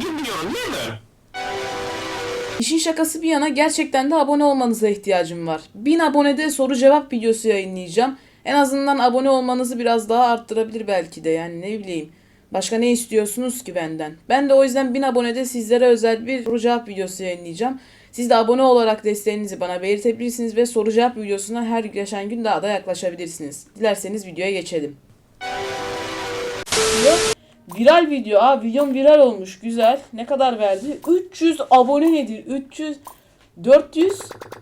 gülmüyorum değil mi? İşin şakası bir yana gerçekten de abone olmanıza ihtiyacım var. 1000 abonede soru cevap videosu yayınlayacağım. En azından abone olmanızı biraz daha arttırabilir belki de yani ne bileyim. Başka ne istiyorsunuz ki benden? Ben de o yüzden 1000 abonede sizlere özel bir soru cevap videosu yayınlayacağım. Siz de abone olarak desteğinizi bana belirtebilirsiniz ve soru cevap videosuna her geçen gün daha da yaklaşabilirsiniz. Dilerseniz videoya geçelim. Video, Viral video. Aa videom viral olmuş. Güzel. Ne kadar verdi? 300 abone nedir? 300 400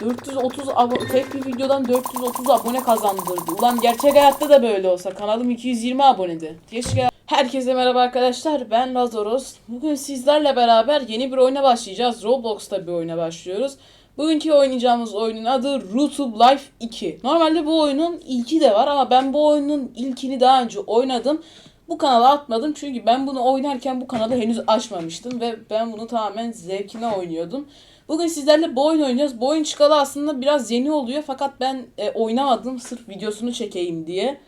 430 abone tek bir videodan 430 abone kazandırdı. Ulan gerçek hayatta da böyle olsa kanalım 220 abonede. Keşke Herkese merhaba arkadaşlar. Ben Lazaros. Bugün sizlerle beraber yeni bir oyuna başlayacağız. Roblox'ta bir oyuna başlıyoruz. Bugünkü oynayacağımız oyunun adı YouTube Life 2. Normalde bu oyunun ilki de var ama ben bu oyunun ilkini daha önce oynadım. Bu kanala atmadım çünkü ben bunu oynarken bu kanalı henüz açmamıştım ve ben bunu tamamen zevkine oynuyordum. Bugün sizlerle bu oyun oynayacağız. Bu oyun çıkalı aslında biraz yeni oluyor fakat ben e, oynamadım sırf videosunu çekeyim diye.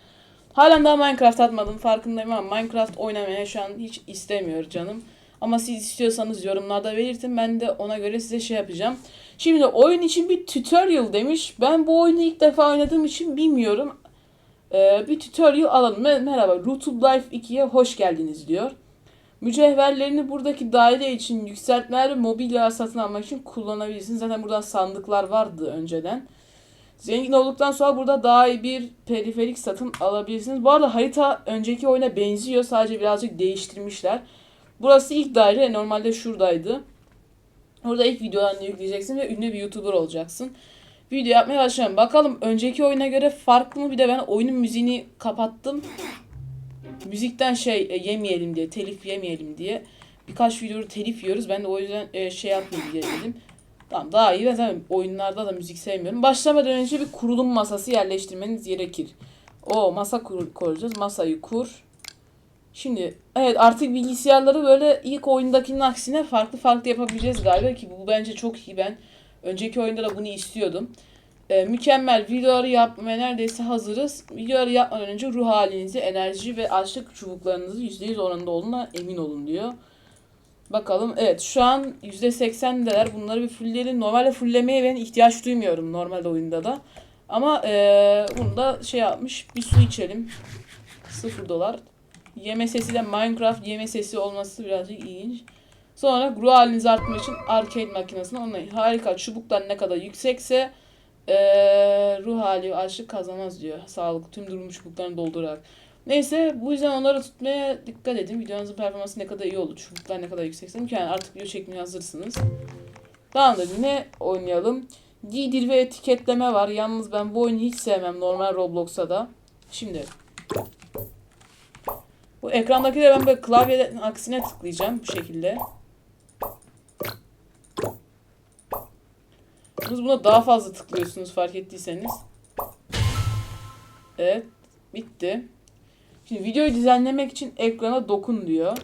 Halen daha Minecraft atmadım farkındayım ama Minecraft oynamaya şu an hiç istemiyor canım. Ama siz istiyorsanız yorumlarda belirtin ben de ona göre size şey yapacağım. Şimdi oyun için bir tutorial demiş. Ben bu oyunu ilk defa oynadığım için bilmiyorum. Ee, bir tutorial alalım. Me- Merhaba YouTube Life 2'ye hoş geldiniz diyor. Mücevherlerini buradaki daire için yükseltmeler ve mobilya satın almak için kullanabilirsiniz. Zaten burada sandıklar vardı önceden. Zengin olduktan sonra burada daha iyi bir periferik satın alabilirsiniz. Bu arada harita önceki oyuna benziyor. Sadece birazcık değiştirmişler. Burası ilk daire. Normalde şuradaydı. Orada ilk videolarını yükleyeceksin ve ünlü bir YouTuber olacaksın. Video yapmaya başlayalım. Bakalım önceki oyuna göre farklı mı? Bir de ben oyunun müziğini kapattım. Müzikten şey e, yemeyelim diye, telif yemeyelim diye. Birkaç videoda telif yiyoruz. Ben de o yüzden e, şey yapmayayım diye dedim. Tamam daha iyi. Ben zaten oyunlarda da müzik sevmiyorum. Başlamadan önce bir kurulum masası yerleştirmeniz gerekir. O masa kur, kuracağız. Masayı kur. Şimdi evet artık bilgisayarları böyle ilk oyundakinin aksine farklı farklı yapabileceğiz galiba ki bu bence çok iyi ben. Önceki oyunda da bunu istiyordum. Ee, mükemmel videoları yapmaya neredeyse hazırız. Videoları yapmadan önce ruh halinizi, enerji ve açlık çubuklarınızı %100 oranında olduğuna emin olun diyor. Bakalım. Evet şu an %80'deler. Bunları bir fullleyelim. Normalde fulllemeye ben ihtiyaç duymuyorum normal oyunda da. Ama ee, bunu da şey yapmış. Bir su içelim. 0 dolar. Yeme sesi de Minecraft yeme sesi olması birazcık ilginç. Sonra ruh halinizi arttırmak için arcade makinesine onlayın. Harika. Çubuklar ne kadar yüksekse ee, ruh hali açlık kazanmaz diyor. Sağlık tüm durum çubuklarını doldurarak. Neyse bu yüzden onları tutmaya dikkat edin. Videonuzun performansı ne kadar iyi olur. Çubuklar ne kadar yüksekse mükemmel. Artık video çekmeye hazırsınız. Tamamdır. Ne oynayalım? Giydir ve etiketleme var. Yalnız ben bu oyunu hiç sevmem normal Roblox'a da. Şimdi bu ekrandaki de ben böyle klavyeden aksine tıklayacağım bu şekilde. Siz buna daha fazla tıklıyorsunuz fark ettiyseniz. Evet. Bitti. Şimdi videoyu düzenlemek için ekrana dokun diyor.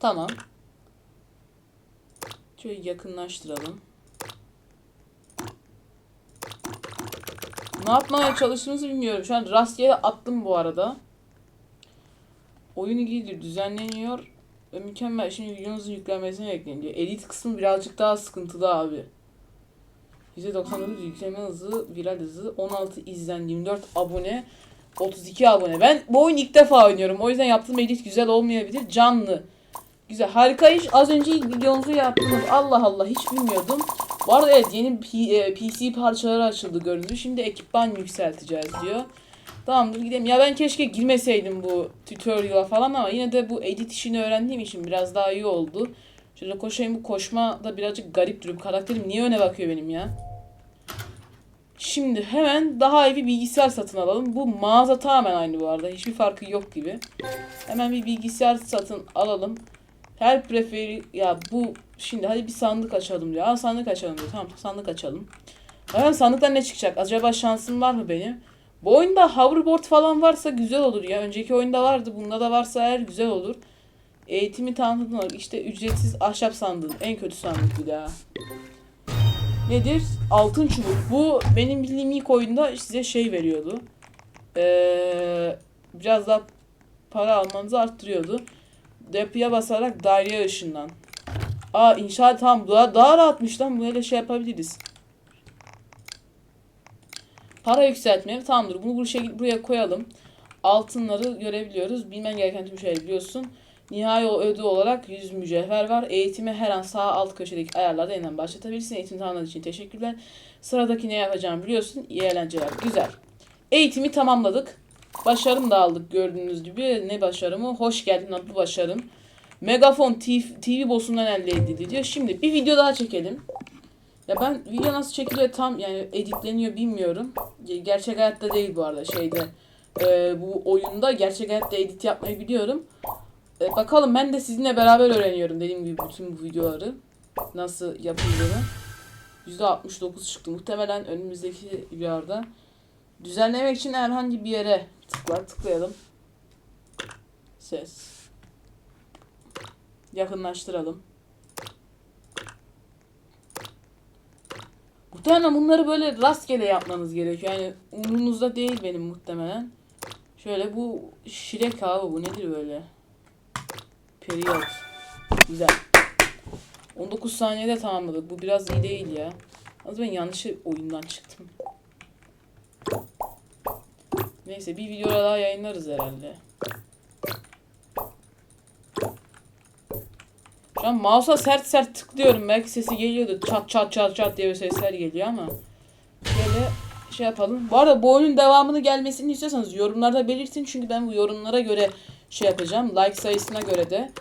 Tamam. Şöyle yakınlaştıralım. Ne yapmaya çalıştığımızı bilmiyorum. Şu an rastgele attım bu arada. Oyunu giydir düzenleniyor. Ve mükemmel. Şimdi videonuzun yüklenmesini bekleyin diyor. Edit kısmı birazcık daha sıkıntılı abi. %99 yükleme hızı, viral hızı, 16 izlen, 24 abone, 32 abone. Ben bu oyunu ilk defa oynuyorum. O yüzden yaptığım edit güzel olmayabilir. Canlı. Güzel. Harika iş. Az önce ilk videomuzu yaptınız. Allah Allah hiç bilmiyordum. Bu arada evet yeni P- e, PC parçaları açıldı göründü. Şimdi ekipman yükselteceğiz diyor. Tamamdır gidelim. Ya ben keşke girmeseydim bu tutorial'a falan ama yine de bu edit işini öğrendiğim için biraz daha iyi oldu. Şöyle koşayım bu koşma da birazcık garip duruyor. Karakterim niye öne bakıyor benim ya? Şimdi hemen daha iyi bir bilgisayar satın alalım. Bu mağaza tamamen aynı bu arada. Hiçbir farkı yok gibi. Hemen bir bilgisayar satın alalım. Her preferi ya bu şimdi hadi bir sandık açalım diyor. Aa sandık açalım diyor. Tamam sandık açalım. Hemen sandıktan ne çıkacak? Acaba şansım var mı benim? Bu oyunda hoverboard falan varsa güzel olur ya. Önceki oyunda vardı. Bunda da varsa eğer güzel olur. Eğitimi tanıtım olarak işte ücretsiz ahşap sandığın en kötü sandık bir daha. Nedir? Altın çubuk. Bu benim bildiğim ilk oyunda size şey veriyordu. Ee, biraz daha para almanızı arttırıyordu. Yapıya basarak daireye ışınlan. Aa inşaat tam daha, daha rahatmış lan böyle şey yapabiliriz. Para yükseltme tamamdır bunu bu şekilde buraya koyalım. Altınları görebiliyoruz. Bilmen gereken tüm şeyleri biliyorsun. Nihai o ödül olarak 100 mücevher var. Eğitimi her an sağ alt köşedeki ayarlarda yeniden başlatabilirsin. Eğitim tamamladığın için teşekkürler. Sıradaki ne yapacağımı biliyorsun. İyi eğlenceler. Güzel. Eğitimi tamamladık. Başarım da aldık gördüğünüz gibi. Ne başarımı? Hoş geldin adlı başarım. Megafon TV, TV bossundan elde edildi diyor. Şimdi bir video daha çekelim. Ya ben video nasıl çekiliyor tam yani editleniyor bilmiyorum. Gerçek hayatta değil bu arada şeyde. Ee, bu oyunda gerçek hayatta edit yapmayı biliyorum. Ee, bakalım ben de sizinle beraber öğreniyorum dediğim gibi bütün bu videoları. Nasıl yapıldığını. %69 çıktı. Muhtemelen önümüzdeki videolarda. Düzenlemek için herhangi bir yere tıkla tıklayalım. Ses. Yakınlaştıralım. Muhtemelen bunları böyle rastgele yapmanız gerekiyor. Yani umurunuzda değil benim muhtemelen. Şöyle bu şirek abi bu nedir böyle? Periyot. Güzel. 19 saniyede tamamladık. Bu biraz iyi değil ya. Az ben yanlış oyundan çıktım. Neyse bir video daha yayınlarız herhalde. Şu an mouse'a sert sert tıklıyorum. Belki sesi geliyordu. Çat çat çat çat diye sesler geliyor ama. Böyle şey yapalım. Bu arada bu oyunun devamını gelmesini istiyorsanız yorumlarda belirtin. Çünkü ben bu yorumlara göre şey yapacağım. Like sayısına göre de.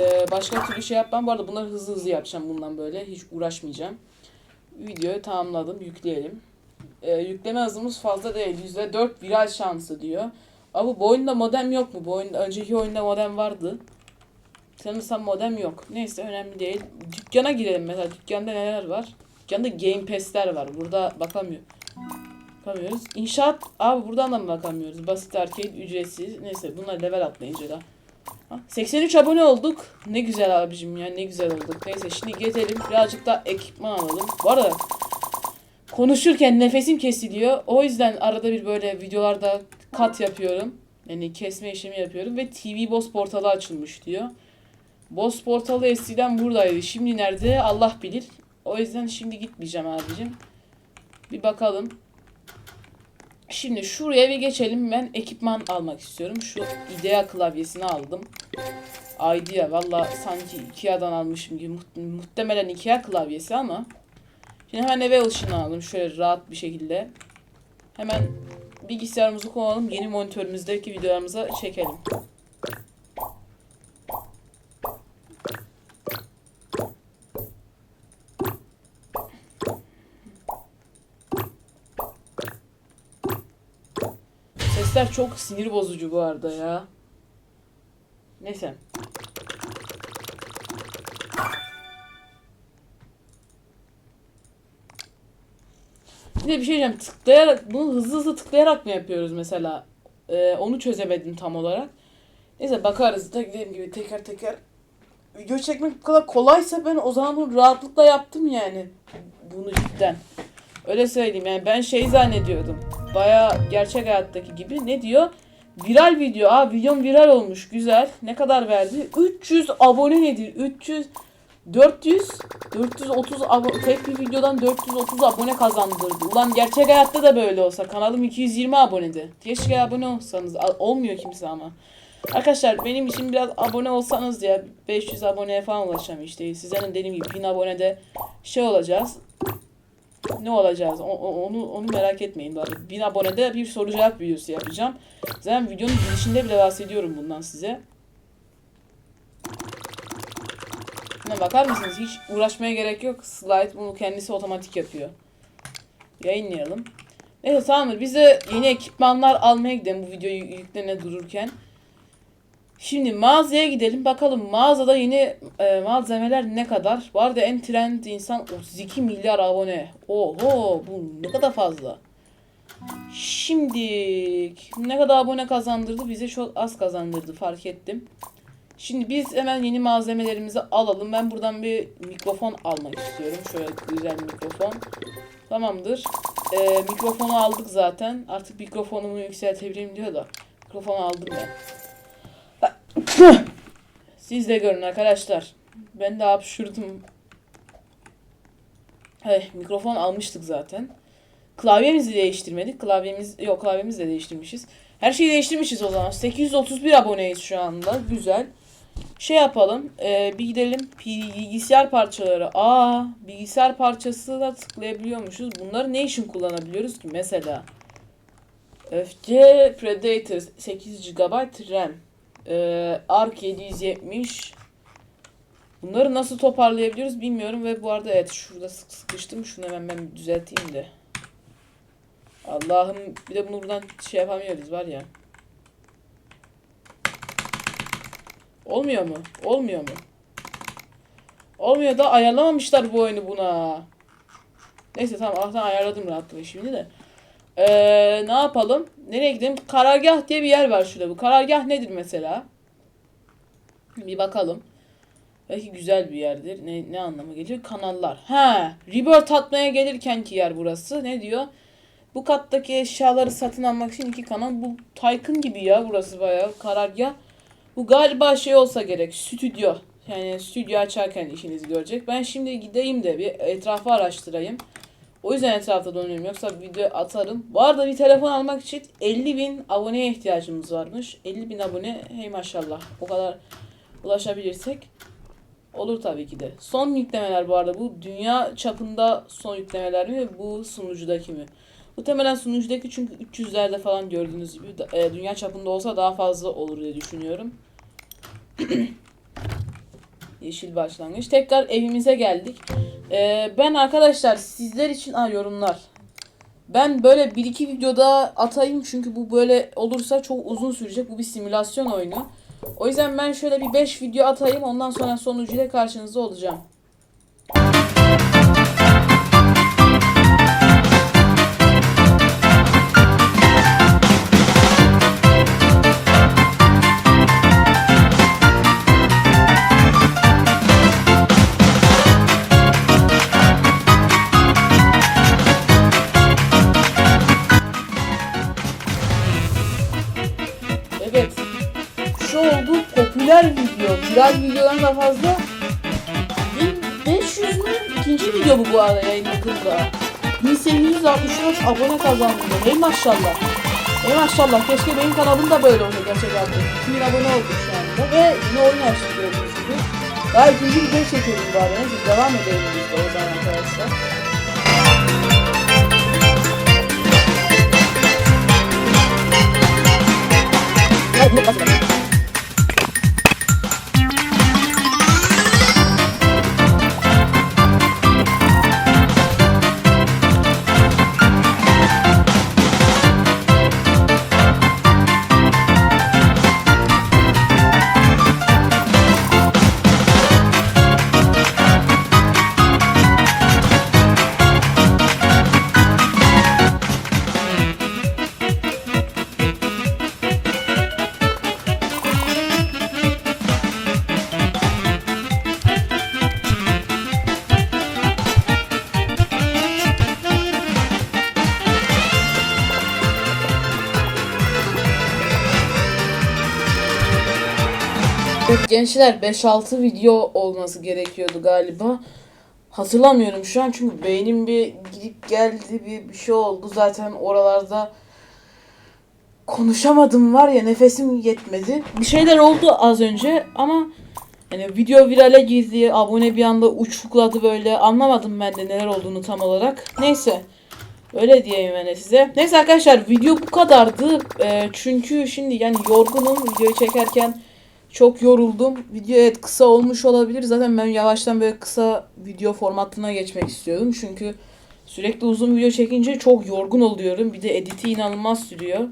Ee, başka türlü şey yapmam. Bu arada bunları hızlı hızlı yapacağım bundan böyle. Hiç uğraşmayacağım. Videoyu tamamladım. Yükleyelim. Ee, yükleme hızımız fazla değil. %4 viral şansı diyor. Ama bu oyunda modem yok mu? Bu oyunda, önceki oyunda modem vardı. Sanırsam modem yok. Neyse önemli değil. Dükkana girelim mesela. Dükkanda neler var? Dükkanda Game Pass'ler var. Burada bakamıyor. Bakamıyoruz. İnşaat. Abi buradan da mı bakamıyoruz? Basit arcade ücretsiz. Neyse bunlar level atlayınca da. Ha, 83 abone olduk. Ne güzel abicim ya ne güzel olduk. Neyse şimdi gezelim. Birazcık daha ekipman alalım. Bu arada konuşurken nefesim kesiliyor. O yüzden arada bir böyle videolarda kat yapıyorum. Yani kesme işlemi yapıyorum ve TV Boss portalı açılmış diyor. Boss portalı eskiden buradaydı. Şimdi nerede Allah bilir. O yüzden şimdi gitmeyeceğim abicim. Bir bakalım. Şimdi şuraya bir geçelim. Ben ekipman almak istiyorum. Şu IDEA klavyesini aldım. IDEA valla sanki Ikea'dan almışım gibi. Muht- muhtemelen Ikea klavyesi ama. Şimdi hemen eve ışınlanalım şöyle rahat bir şekilde. Hemen bilgisayarımızı koyalım. Yeni monitörümüzdeki videolarımıza çekelim. Sesler çok sinir bozucu bu arada ya. Neyse. Bir de bir şey diyeceğim. Tıklayarak, bunu hızlı hızlı tıklayarak mı yapıyoruz mesela? Ee, onu çözemedim tam olarak. Neyse bakarız. Da dediğim gibi teker teker video çekmek bu kadar kolaysa ben o zaman bunu rahatlıkla yaptım yani. Bunu cidden. Öyle söyleyeyim yani ben şey zannediyordum. Baya gerçek hayattaki gibi. Ne diyor? Viral video. Aa videom viral olmuş. Güzel. Ne kadar verdi? 300 abone nedir? 300 400 430 abo- tek bir videodan 430 abone kazandırdı. Ulan gerçek hayatta da böyle olsa kanalım 220 abonede. Keşke abone olsanız. Olmuyor kimse ama. Arkadaşlar benim için biraz abone olsanız ya 500 aboneye falan ulaşacağım işte. Sizlerin dediğim gibi 1000 abonede şey olacağız. Ne olacağız? O- onu onu merak etmeyin bari. 1000 abonede bir soru cevap videosu yapacağım. Zaten videonun girişinde bile bahsediyorum bundan size. Buna bakar mısınız? Hiç uğraşmaya gerek yok. Slide bunu kendisi otomatik yapıyor. Yayınlayalım. Neyse tamamdır. Biz de yeni ekipmanlar almaya gidelim bu videoyu yüklene dururken. Şimdi mağazaya gidelim. Bakalım mağazada yeni e, malzemeler ne kadar? Bu arada en trend insan 32 milyar abone. Oho bu ne kadar fazla. Şimdi ne kadar abone kazandırdı? Bize çok az kazandırdı fark ettim. Şimdi biz hemen yeni malzemelerimizi alalım. Ben buradan bir mikrofon almak istiyorum. Şöyle güzel mikrofon. Tamamdır. Ee, mikrofonu aldık zaten. Artık mikrofonumu yükseltebilirim diyor da. Mikrofonu aldım ben. Siz de görün arkadaşlar. Ben de hapşurdum. Hey, mikrofon almıştık zaten. Klavyemizi değiştirmedik. Klavyemiz yok klavyemizi de değiştirmişiz. Her şeyi değiştirmişiz o zaman. 831 aboneyiz şu anda. Güzel. Şey yapalım. e, bir gidelim bilgisayar parçaları. Aa, bilgisayar parçası da tıklayabiliyormuşuz. Bunları ne için kullanabiliyoruz ki? Mesela Öfke Predator 8 GB RAM. Ee, Arc 770. Bunları nasıl toparlayabiliyoruz bilmiyorum ve bu arada evet şurada sık sıkıştım. Şunu hemen ben düzelteyim de. Allah'ım bir de bunu buradan şey yapamıyoruz var ya. Olmuyor mu? Olmuyor mu? Olmuyor da ayarlamamışlar bu oyunu buna. Neyse tamam Allah'tan ayarladım rahatlıkla şimdi de. Ee, ne yapalım? Nereye gidelim? Karargah diye bir yer var şurada. Bu karargah nedir mesela? Bir bakalım. Belki güzel bir yerdir. Ne, ne anlama geliyor? Kanallar. Ha, Rebirth atmaya gelirken ki yer burası. Ne diyor? Bu kattaki eşyaları satın almak için iki kanal. Bu Tycoon gibi ya burası bayağı karargah. Bu galiba şey olsa gerek. Stüdyo. Yani stüdyo açarken işinizi görecek. Ben şimdi gideyim de bir etrafı araştırayım. O yüzden etrafta donuyorum. Yoksa video atarım. Bu arada bir telefon almak için 50 bin aboneye ihtiyacımız varmış. 50 bin abone hey maşallah. O kadar ulaşabilirsek olur tabii ki de. Son yüklemeler bu arada. Bu dünya çapında son yüklemeler mi? Bu sunucudaki mi? Muhtemelen sunucudaki çünkü 300'lerde falan gördüğünüz gibi e, dünya çapında olsa daha fazla olur diye düşünüyorum. Yeşil başlangıç. Tekrar evimize geldik. Ee, ben arkadaşlar sizler için Aa, yorumlar. Ben böyle bir iki videoda atayım çünkü bu böyle olursa çok uzun sürecek. Bu bir simülasyon oyunu. O yüzden ben şöyle bir 5 video atayım ondan sonra sonucuyla karşınızda olacağım. Popüler video. Viral videodan da fazla. 1500 mü? İkinci video bu bu arada yayınladığımda. 1864 abone kazandım. Hey maşallah. Hey maşallah. Keşke benim kanalım da böyle olsa gerçek hayatta. 2000 abone olduk şu anda. Ve yine oyun açtık gördüğünüz gibi. Daha ikinci video çekelim bari. Neyse devam edelim biz de o zaman arkadaşlar. Evet, bu gençler 5-6 video olması gerekiyordu galiba. Hatırlamıyorum şu an çünkü beynim bir gidip geldi bir, bir şey oldu. Zaten oralarda konuşamadım var ya nefesim yetmedi. Bir şeyler oldu az önce ama yani video virale girdi, abone bir anda uçukladı böyle. Anlamadım ben de neler olduğunu tam olarak. Neyse. Öyle diyeyim ben size. Neyse arkadaşlar video bu kadardı. Ee, çünkü şimdi yani yorgunum videoyu çekerken çok yoruldum. Video evet kısa olmuş olabilir. Zaten ben yavaştan böyle kısa video formatına geçmek istiyordum. Çünkü sürekli uzun video çekince çok yorgun oluyorum. Bir de editi inanılmaz sürüyor.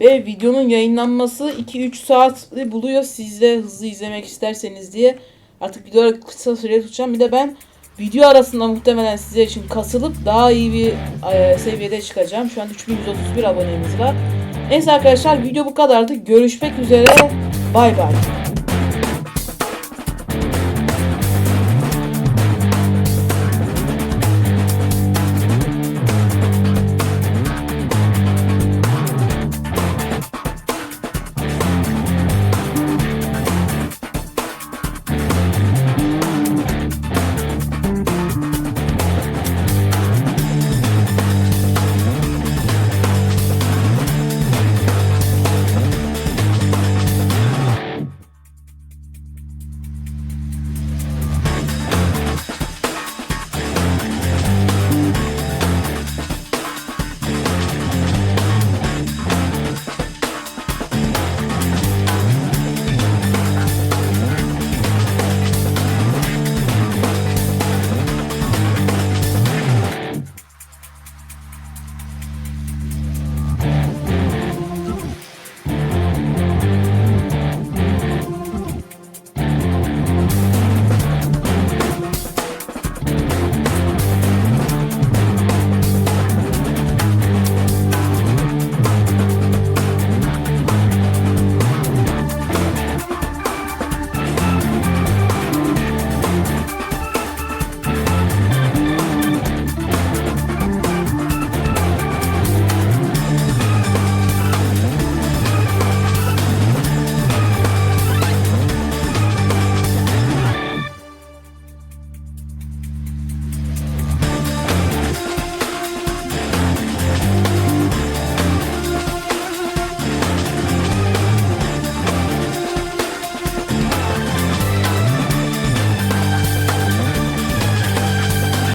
Ve videonun yayınlanması 2-3 saat buluyor. Siz de hızlı izlemek isterseniz diye. Artık videoları kısa süre tutacağım. Bir de ben video arasında muhtemelen sizler için kasılıp daha iyi bir e, seviyede çıkacağım. Şu an 3131 abonemiz var. Neyse arkadaşlar video bu kadardı. Görüşmek üzere. Bay bay.